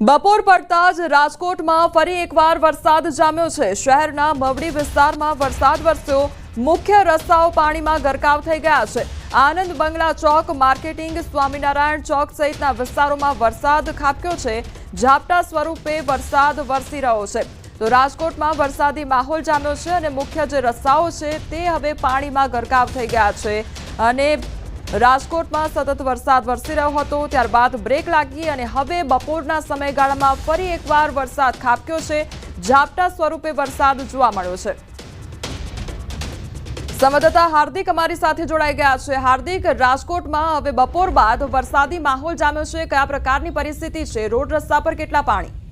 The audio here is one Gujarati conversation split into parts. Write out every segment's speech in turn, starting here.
બપોર પડતા જ રાજકોટમાં ફરી એકવાર વરસાદ જામ્યો છે. શહેરના મવડી વિસ્તારમાં વરસાદ વરસ્યો. મુખ્ય રસ્તાઓ પાણીમાં ગરકાવ થઈ ગયા છે. આનંદ બંગલા ચોક, માર્કેટિંગ, સ્વામિનારાયણ ચોક સહિતના વિસ્તારોમાં વરસાદ ખાબક્યો છે. ઝાપટા સ્વરૂપે વરસાદ વરસી રહ્યો છે. તો રાજકોટમાં વરસાદી માહોલ જામ્યો છે અને મુખ્ય જે રસ્તાઓ છે તે હવે પાણીમાં ગરકાવ થઈ ગયા છે. અને રાજકોટમાં સતત વરસાદ વરસી રહ્યો હતો. ત્યારબાદ બ્રેક લાગી અને હવે બપોરના સમયગાળામાં ફરી એકવાર વરસાદ ખાબક્યો છે. ઝાપટા સ્વરૂપે વરસાદ જોવા મળ્યો છે. સંવાદદાતા હાર્દિક અમારી સાથે જોડાઈ ગયા છે. હાર્દિક, રાજકોટમાં હવે બપોર બાદ વરસાદી માહોલ જામ્યો છે. કયા પ્રકારની પરિસ્થિતિ છે? રોડ રસ્તા પર કેટલા પાણી?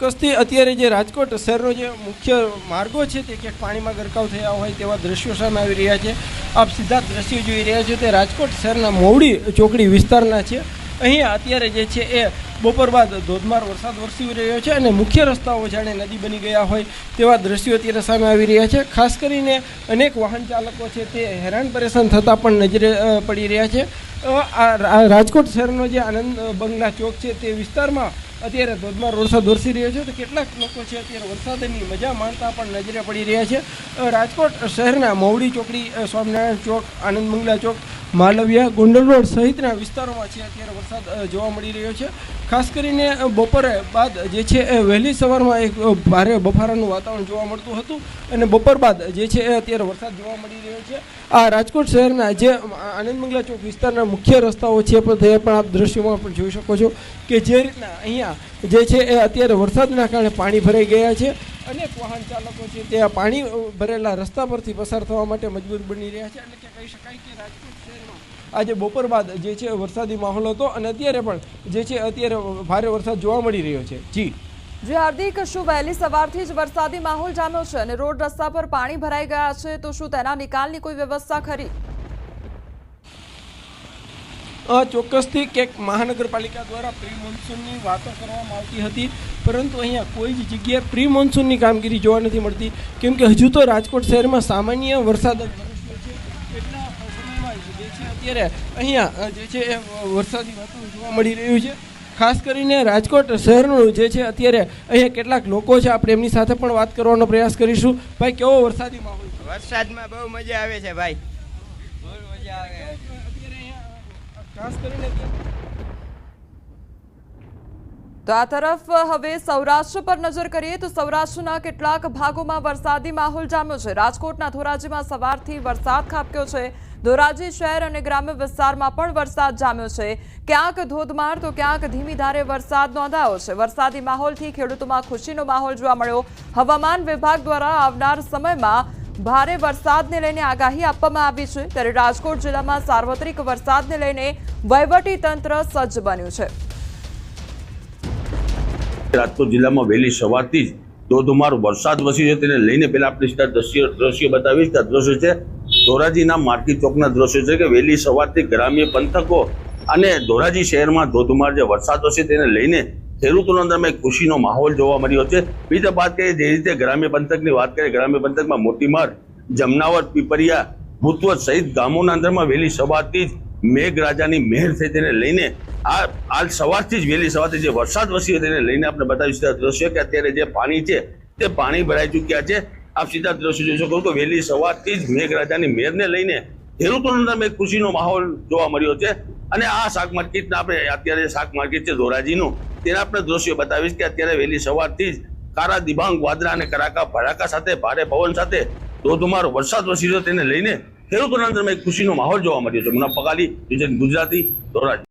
ચોક્કસથી અત્યારે જે રાજકોટ શહેરનો જે મુખ્ય માર્ગો છે તે ક્યાંક પાણીમાં ગરકાવ થયા હોય તેવા દ્રશ્યો સામે આવી રહ્યા છે. આપ સીધા દ્રશ્યો જોઈ રહ્યા છો તે રાજકોટ શહેરના મોવડી ચોકડી વિસ્તારના છે. અહીંયા અત્યારે જે છે એ બપોર બાદ ધોધમાર વરસાદ વરસી રહ્યો છે અને મુખ્ય રસ્તાઓ જાણે નદી બની ગયા હોય તેવા દ્રશ્યો અત્યારે સામે આવી રહ્યા છે. ખાસ કરીને અનેક વાહન ચાલકો છે તે હેરાન પરેશાન થતાં પણ નજરે પડી રહ્યા છે. આ રાજકોટ શહેરનો જે આનંદ બંગલા ચોક છે તે વિસ્તારમાં અત્યારે ધોધમાર વરસાદ વરસી રહ્યો છે તો કેટલાક લોકો છે અત્યારે વરસાદની મજા માણતા પણ નજરે પડી રહ્યા છે. રાજકોટ શહેરના મવડી ચોકડી સ્વામિનારાયણ ચોક, આનંદ મંગલા ચોક, માલવિયા, ગોંડલ રોડ સહિતના વિસ્તારોમાં છે અત્યારે વરસાદ જોવા મળી રહ્યો છે. ખાસ કરીને બપોર બાદ જે છે એ વહેલી સવારમાં એક ભારે બફારાનું વાતાવરણ જોવા મળતું હતું અને બપોર બાદ જે છે એ અત્યારે વરસાદ જોવા મળી રહ્યો છે. આ રાજકોટ શહેરના જે આનંદ મંગલા ચોક વિસ્તારના મુખ્ય રસ્તાઓ છે પણ તે પણ આપ દ્રશ્યોમાં પણ જોઈ શકો છો કે જે રીતના અહીંયા જે છે એ અત્યારે વરસાદના કારણે પાણી ભરાઈ ગયા છે. અનેક વાહન ચાલકો છે તે આ પાણી ભરેલા રસ્તા પરથી પસાર થવા માટે મજબૂર બની રહ્યા છે. એટલે કે કહી શકાય કે રાજકોટ શહેરમાં આજે બપોર બાદ જે છે વરસાદી માહોલ હતો અને અત્યારે પણ જે છે અત્યારે ભારે વરસાદ જોવા મળી રહ્યો છે. જી. જે, હાર્દિક, શું વહેલી સવારથી જ વરસાદી માહોલ જામ્યો છે અને રોડ રસ્તા પર પાણી ભરાઈ ગયા છે, તો શું તેના નિકાલની કોઈ વ્યવસ્થા ખરી? ચોક્કસથી કે મહાનગરપાલિકા દ્વારા પ્રી મોન્સૂનની વાતો કરવામાં આવતી હતી. પરંતુ અહીંયા કોઈ જ જગ્યાએ પ્રી મોન્સૂનની કામગીરી જોવા નથી મળતી. કેમ કે હજુ તો રાજકોટ શહેરમાં સામાન્ય વરસાદ જ અત્યારે અહીંયા જે છે એ વરસાદી વાતાવરણ જોવા મળી રહ્યું છે. ખાસ કરીને રાજકોટ શહેરનું જે છે અત્યારે અહીંયા કેટલાક લોકો છે આપણે એમની સાથે પણ વાત કરવાનો પ્રયાસ કરીશું. ભાઈ કેવો વરસાદી માહોલ વરસાદમાં બહુ મજા આવે છે ભાઈ. બહુ અત્યારે અહીંયા ખાસ કરીને તો આ તરફ હવે સૌરાષ્ટ્ર પર નજર કરીએ તો સૌરાષ્ટ્રના કેટલાક ભાગોમાં વરસાદી માહોલ જામ્યો છે. રાજકોટના ધોરાજીમાં સવારથી વરસાદ ખાબક્યો છે. ધોરાજી શહેર અને ગ્રામ્ય વિસ્તારમાં પણ વરસાદ જામ્યો છે. ક્યાંક ધોધમાર તો ક્યાંક ધીમી ધારે વરસાદ નોંધાયો છે. વરસાદી માહોલથી ખેડૂતોમાં ખુશીનો માહોલ જોવા મળ્યો. હવામાન વિભાગ દ્વારા આવનાર સમયમાં ભારે વરસાદને લઈને આગાહી આપવામાં આવી છે ત્યારે રાજકોટ જિલ્લામાં સાર્વત્રિક વરસાદને લઈને તંત્ર સજ્જ બન્યું છે. રાજકોટ જિલ્લામાં વહેલી સવારથી જ ધોધમાર વરસાદ વસી છે. તેને લઈને પહેલા આપણે સીધા દ્રશ્ય દ્રશ્ય બતાવીશ કે દ્રશ્ય છે ધોરાજીના માર્કેટ ચોકના દ્રશ્યો છે કે વહેલી સવારથી ગ્રામ્ય પંથકો અને ધોરાજી શહેરમાં ધોધમાર જે વરસાદ વસે તેને લઈને ખેડૂતોના અંદર એક ખુશીનો માહોલ જોવા મળ્યો છે. બીજી વાત કરીએ, જે રીતે ગ્રામ્ય પંથકની વાત કરીએ, ગ્રામ્ય પંથકમાં મોટીમાર જમનાવર, પીપરિયા ભૂતવ સહિત ગામોના અંદરમાં વહેલી સવારથી જ મેઘરાજાની મહેર છે તેને લઈને આ, આજ સવારથી જ વહેલી સવારથી જે વરસાદ વસ્યો તેને લઈને આપણે બતાવીશ દ્રશ્ય કે અત્યારે જે પાણી છે તે પાણી ભરાઈ ચૂક્યા છે. આપ સીધા દ્રશ્ય જોઈ શકો તો વહેલી સવારથી જ મેઘરાજાની મહેરને લઈને ખેડૂતોના એક ખુશીનો માહોલ જોવા મળ્યો છે. અને આ શાક માર્કેટના આપણે અત્યારે શાક માર્કેટ છે ધોરાજીનું, તેના આપણે દ્રશ્યો બતાવીશ કે અત્યારે વહેલી સવારથી જ કારા દિબાંગ વાદરા અને કરાકા ભડાકા સાથે, ભારે પવન સાથે, ધોધમાર વરસાદ વસી તેને લઈને ખેડૂતોના અંદર એક ખુશીનો માહોલ જોવા મળ્યો છે. મુના પગાલી ગુજરાતી, ધોરાજી.